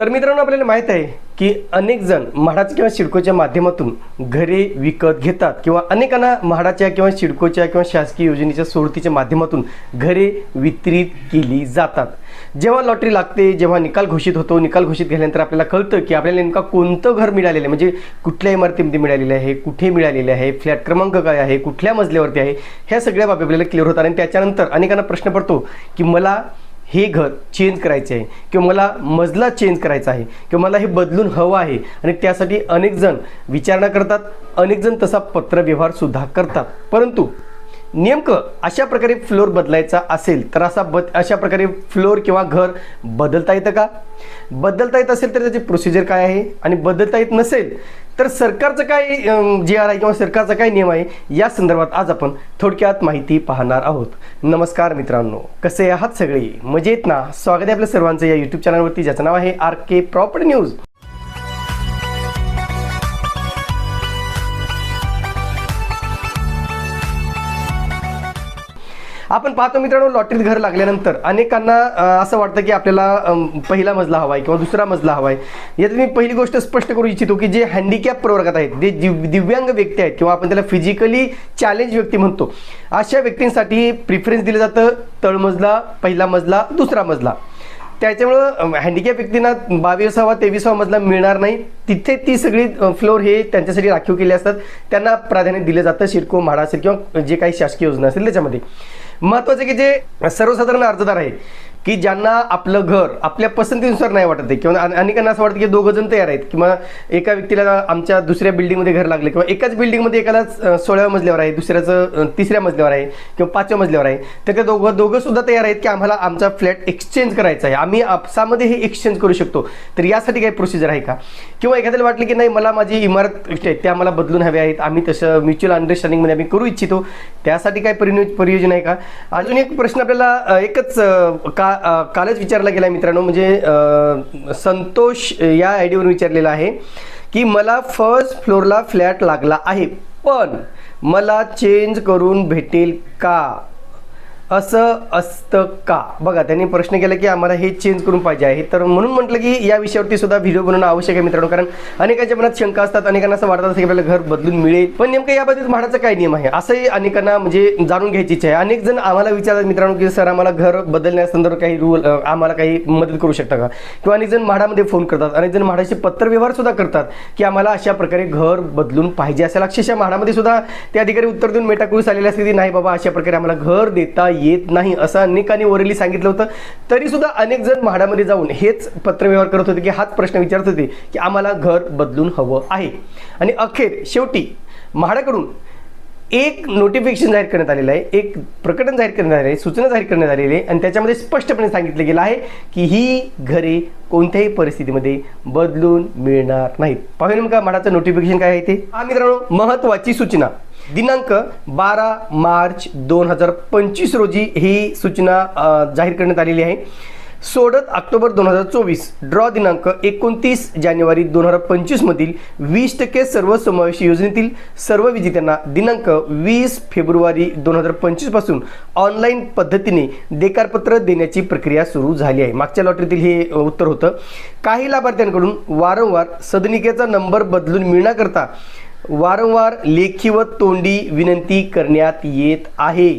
तर मित्रांनो आपल्याला माहीत आहे की अनेक जण म्हाडाच्या किंवा शिडकोच्या माध्यमातून घरे विकत घेतात किंवा अनेकांना म्हाडाच्या किंवा शिडकोच्या किंवा शासकीय योजनेच्या सोडतीच्या माध्यमातून घरे वितरित केली जातात. जेव्हा लॉटरी लागते जेव्हा निकाल घोषित होतो निकाल घोषित केल्यानंतर आपल्याला कळतं की आपल्याला नेमका कोणतं घर मिळालेलं आहे. म्हणजे कुठल्या इमारतीमध्ये मिळालेलं आहे कुठे मिळालेले आहे फ्लॅट क्रमांक काय आहे कुठल्या मजल्यावरती आहे ह्या सगळ्या बाबी आपल्याला क्लिअर होतात. आणि त्याच्यानंतर अनेकांना प्रश्न पडतो की मला हे घर चेंज करायचे आहे. किंवा मला मजला चेंज करायचा आहे. किंवा मला हे बदलून हवं आहे. आणि त्यासाठी अनेक जण विचारणा करतात. अनेक जण तसा पत्रव्यवहारसुद्धा करतात. परंतु नेमकं अशा प्रकारे फ्लोअर बदलायचा असेल तर असा बद अशा प्रकारे फ्लोअर किंवा घर बदलता येतं का? बदलता येत असेल तर त्याची प्रोसिजर काय आहे? आणि बदलता येत नसेल तर सरकारचं काय जे आर आहे किंवा सरकारचा काय नियम आहे? या संदर्भात आज आपण थोडक्यात माहिती पाहणार आहोत. नमस्कार मित्रांनो कसे आहात सगळे? मजेत ना? स्वागत आहे आपल्या सर्वांचं या यूट्यूब चॅनलवरती ज्याचं नाव आहे आर के प्रॉपर्टी न्यूज आपण पाहतो मित्रांनो लॉटरीत घर लागल्यानंतर अनेकांना असं वाटतं की आपल्याला पहिला मजला हवा आहे किंवा दुसरा मजला हवा आहे यात मी पहिली गोष्ट स्पष्ट करू इच्छितो की जे हँडिकॅप प्रवर्गात आहेत जे दिव्यांग व्यक्ती आहेत किंवा आपण त्याला फिजिकली चॅलेंज व्यक्ती म्हणतो अशा व्यक्तींसाठी प्रिफरन्स दिलं जातं तळमजला पहिला मजला दुसरा मजला. त्याच्यामुळं हँडिकॅप व्यक्तींना बावीसावा तेवीसावा मजला मिळणार नाही. तिथे ती सगळी फ्लोअर हे त्यांच्यासाठी राखीव केले असतात. त्यांना प्राधान्य दिलं जातं शिडको म्हाडा असेल किंवा जे काही शासकीय योजना असेल त्याच्यामध्ये. महत्वाचं की जे सर्वसाधारण अर्जदार आहे. की ज्यांना आपलं घर आपल्या पसंतीनुसार नाही वाटत आहे. किंवा अनेकांना असं वाटतं की दोघं जण तयार आहेत. किंवा एका व्यक्तीला आमच्या दुसऱ्या बिल्डिंगमध्ये घर लागलं किंवा एकाच बिल्डिंगमध्ये एकाला सोळाव्या मजल्यावर आहे दुसऱ्याचं तिसऱ्या मजल्यावर आहे किंवा पाचव्या मजल्यावर आहे. तर ते दोघं दोघं सुद्धा तयार आहेत की आम्हाला आमचा फ्लॅट एक्सचेंज करायचा आहे. आम्ही आपसामध्ये हे एक्सचेंज करू शकतो. तर यासाठी काही प्रोसिजर आहे का? किंवा एखाद्याला वाटलं की नाही मला माझी इमारत आहेत त्या मला बदलून हव्या आहेत. आम्ही तसं म्युच्युअल अंडरस्टँडिंगमध्ये आम्ही करू इच्छितो. त्यासाठी काय परियोजना आहे का? अजून एक प्रश्न आपल्याला एकच का कालच विचारला गेला मित्रांनो म्हणजे संतोष या आय डीवरून विचारलेला आहे की मला फर्स्ट फ्लोअरला फ्लॅट लागला आहे पण मला चेंज करून भेटेल का? असं असतं का? बघा त्यांनी प्रश्न केला की आम्हाला हे चेंज करून पाहिजे आहे. तर म्हणून म्हटलं की या विषयावरती सुद्धा व्हिडिओ बनवणं आवश्यक आहे मित्रांनो कारण अनेकांच्या मनात शंका असतात अनेकांना असं वाटत असतं की आपल्याला घर बदलून मिळेल. पण नेमकं याबाबतीत म्हाडाचा काय नियम आहे? असंही अनेकांना म्हणजे जाणून घ्यायची इच्छा आहे. अनेक जण आम्हाला विचारतात मित्रांनो की सर आम्हाला घर बदलण्यासंदर्भात काही रूल आम्हाला काही मदत करू शकता का? किंवा अनेक जण म्हाडामध्ये फोन करतात. अनेक जण म्हाडाशी पत्रव्यवहार सुद्धा करतात की आम्हाला अशा प्रकारे घर बदलून पाहिजे. असेल अक्षरशः म्हाडामध्ये सुद्धा ते अधिकारी उत्तर देऊन मेटाकुळीस आलेल्या की नाही बाबा अशा प्रकारे आम्हाला घर देता येत नाही असं अनेकांनी वरली सांगितलं होतं. तरी सुद्धा अनेक जण म्हाडामध्ये जाऊन हेच पत्रव्यवहार करत होते की हाच प्रश्न विचारत होते की आम्हाला घर बदलून हवं आहे. आणि अखेर शेवटी म्हाडाकडून एक नोटिफिकेशन जाहीर करण्यात आलेलं आहे एक प्रकटन जाहीर करण्यात आलेलं आहे सूचना जाहीर करण्यात आलेली आहे आणि त्याच्यामध्ये स्पष्टपणे सांगितलं गेलं आहे की ही घरे कोणत्याही परिस्थितीमध्ये बदलून मिळणार नाहीत. पाहूया नेमका म्हाडाचं नोटिफिकेशन काय आहे ते. हा मित्रांनो महत्वाची सूचना. दिनांक बारा मार्च दोन हजार पंचवीस रोजी ही सूचना जाहीर करण्यात आलेली आहे. सोडत ऑक्टोबर दोन हजार चोवीस ड्रॉ दिनांक एकोणतीस जानेवारी दोन हजार पंचवीसमधील वीस टक्के सर्व समावेशी योजनेतील सर्व विजेत्यांना दिनांक वीस फेब्रुवारी दोन हजार पंचवीसपासून ऑनलाईन पद्धतीने देकारपत्र देण्याची प्रक्रिया सुरू झाली आहे. मागच्या लॉटरीतील हे उत्तर होतं काही लाभार्थ्यांकडून वारंवार सदनिकेचा नंबर बदलून मिळण्याकरता वारंवार लेखी व तोंडी विनंती करण्यात येत आहे.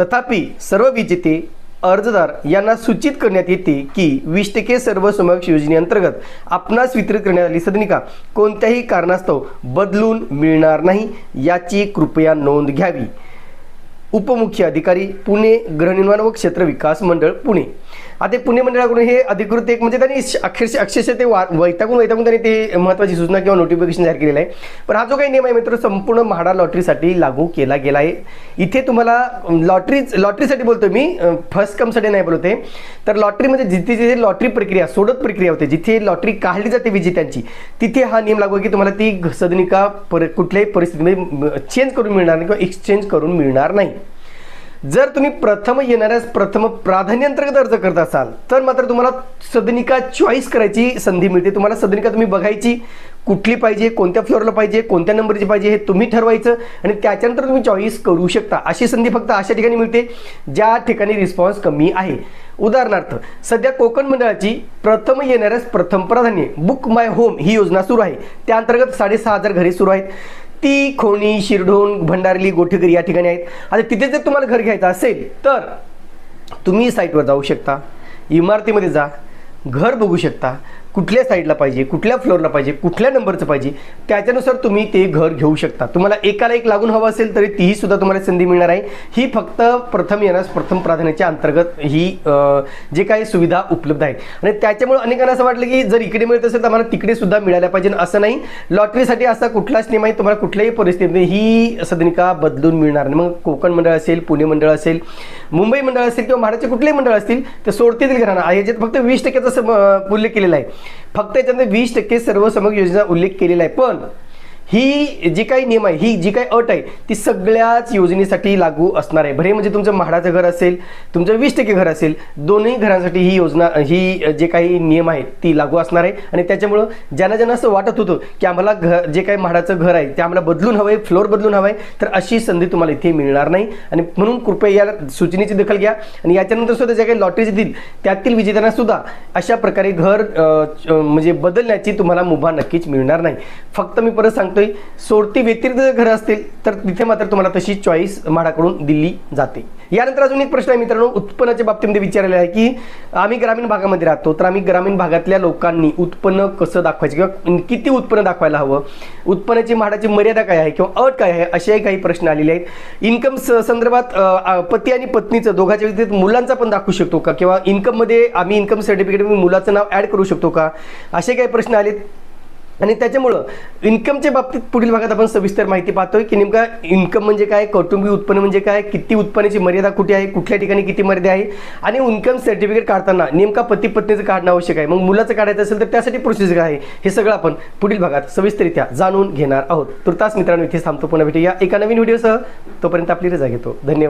तथापि सर्व विजेते अर्जदार यांना सूचित करण्यात येते की वीस टक्के सर्व समावेश योजनेअंतर्गत आपणास वितरित करण्यात आली सदनिका कोणत्याही कारणास्तव बदलून मिळणार नाही याची कृपया नोंद घ्यावी. उपमुख्य अधिकारी पुणे गृहनिर्माण व क्षेत्र विकास मंडळ पुणे. आता पुणे मंडळाकडून हे अधिकृत एक म्हणजे त्यांनी अक्षरशः अक्षरशः ते वा वैतागून वैतागून त्यांनी ते महत्त्वाची सूचना किंवा नोटिफिकेशन जाहीर केलेलं आहे. पण हा जो काही नियम आहे मित्र संपूर्ण म्हाडा लॉटरीसाठी लागू केला गेला आहे. इथे तुम्हाला लॉटरी लॉटरीसाठी बोलतो मी फर्स्ट कमसाठी नाही बोलते तर लॉटरीमध्ये जिथे जिथे लॉटरी प्रक्रिया सोडत प्रक्रिया होते जिथे लॉटरी काढली जाते विजेत्यांची तिथे हा नियम लागू आहे की तुम्हाला ती सदनिका पर कुठल्याही परिस्थितीमध्ये चेंज करून मिळणार नाही किंवा एक्सचेंज करून मिळणार नाही. जर तुम्ही प्रथम येणाऱ्यास प्रथम प्राधान्यांतर्गत अर्ज करत असाल तर मात्र तुम्हाला सदनिका चॉईस करायची संधी मिळते. तुम्हाला सदनिका तुम्ही बघायची कुठली पाहिजे कोणत्या फ्लोअरला पाहिजे कोणत्या नंबरची पाहिजे हे तुम्ही ठरवायचं आणि त्याच्यानंतर तुम्ही चॉईस करू शकता. अशी संधी फक्त अशा ठिकाणी मिळते ज्या ठिकाणी रिस्पॉन्स कमी आहे. उदाहरणार्थ सध्या कोकण मंडळाची प्रथम येणाऱ्यास प्रथम प्राधान्य बुक माय होम ही योजना सुरू आहे. त्या अंतर्गत साडेसहा हजार घरे सुरू आहेत. ती खोणी शिरढोण भंडारली गोठेघर या ठिकाणी आहेत. आता तिथे जर तुम्हाला घर घ्यायचं असेल तर तुम्ही साईटवर जाऊ शकता. इमारतीमध्ये जा. घर बघू शकता. कुठल्या साईडला पाहिजे कुठल्या फ्लोअरला पाहिजे कुठल्या नंबरचं पाहिजे त्याच्यानुसार तुम्ही ते घर घेऊ शकता. तुम्हाला एकाला एक लागून हवं असेल तरी तीही सुद्धा तुम्हाला संधी मिळणार आहे. ही फक्त प्रथम येण्यास प्रथम प्राधान्याच्या अंतर्गत ही जे काही सुविधा उपलब्ध आहेत. आणि त्याच्यामुळे अनेकांना असं वाटलं की जर इकडे मिळत असेल तर आम्हाला तिकडे सुद्धा मिळायला पाहिजे असं नाही. लॉटरीसाठी असा कुठलाच नियम आहे तुम्हाला कुठल्याही परिस्थितीमध्ये ही सदनिका बदलून मिळणार नाही. मग कोकण मंडळ असेल पुणे मंडळ असेल मुंबई मंडळ असेल किंवा महाराष्ट्राचे कुठलेही मंडळ असतील ते सोडतील घरांना याच्यात फक्त वीस टक्क्याचा सम- उल्लेख केलेला आहे. फक्त याच्यामध्ये वीस टक्के सर्व समग्र योजना उल्लेख केलेला आहे पण ही जी काही नियम आहे ही जी काही अट आहे ती सगळ्याच योजनेसाठी लागू असणार आहे. भरे म्हणजे तुमचं म्हाडाचं घर असेल तुमचं वीस टक्के घर असेल दोन्ही घरांसाठी ही योजना ही जे काही नियम आहेत ती लागू असणार आहे. आणि त्याच्यामुळं ज्यांना ज्यांना असं वाटत होतं की आम्हाला घर जे काही म्हाडाचं घर आहे ते आम्हाला बदलून हवं आहे फ्लोअर बदलून हवं आहे तर अशी संधी तुम्हाला इथे मिळणार नाही. आणि म्हणून कृपया या सूचनेची दखल घ्या. आणि याच्यानंतर सुद्धा जे काही लॉटरीज देतील त्यातील विजेत्यांना सुद्धा अशा प्रकारे घर म्हणजे बदलण्याची तुम्हाला मुभा नक्कीच मिळणार नाही. फक्त मी परत सांगतो सांगतोय सोडती व्यतिरिक्त जर घरं असतील तर तिथे मात्र तुम्हाला तशी चॉईस म्हाडाकडून दिली जाते. यानंतर अजून एक प्रश्न आहे मित्रांनो उत्पन्नाच्या बाबतीमध्ये विचारलेला आहे की आम्ही ग्रामीण भागामध्ये राहतो तर आम्ही ग्रामीण भागातल्या लोकांनी उत्पन्न कसं दाखवायचं किंवा किती उत्पन्न दाखवायला हवं? उत्पन्नाची म्हाडाची मर्यादा काय आहे किंवा अट काय आहे? असेही काही प्रश्न आलेले आहेत. इन्कम संदर्भात पती आणि पत्नीचं दोघांच्या व्यतिरिक्त मुलांचा पण दाखवू शकतो का? किंवा इन्कममध्ये आम्ही इन्कम सर्टिफिकेटमध्ये मुलाचं नाव ॲड करू शकतो का? असे काही प्रश्न आलेत. आणि त्याच्यामुळं इन्कमच्या बाबतीत पुढील भागात आपण सविस्तर माहिती पाहतोय की नेमका इन्कम म्हणजे काय कौटुंबिक उत्पन्न म्हणजे काय किती उत्पन्नाची मर्यादा कुठे आहे कुठल्या ठिकाणी किती मर्यादा आहे आणि इन्कम सर्टिफिकेट काढताना नेमका पती पत्नीचं काढणं आवश्यक आहे. मग मुलाचं काढायचं असेल तर त्यासाठी प्रोसेस काय आहे? हे सगळं आपण पुढील भागात सविस्तरित्या जाणून घेणार आहोत. तुर्तास मित्रांनो इथे थांबतो पुन्हा भेटूया एका नवीन व्हिडिओसह. तोपर्यंत आपली रजा घेतो. धन्यवाद.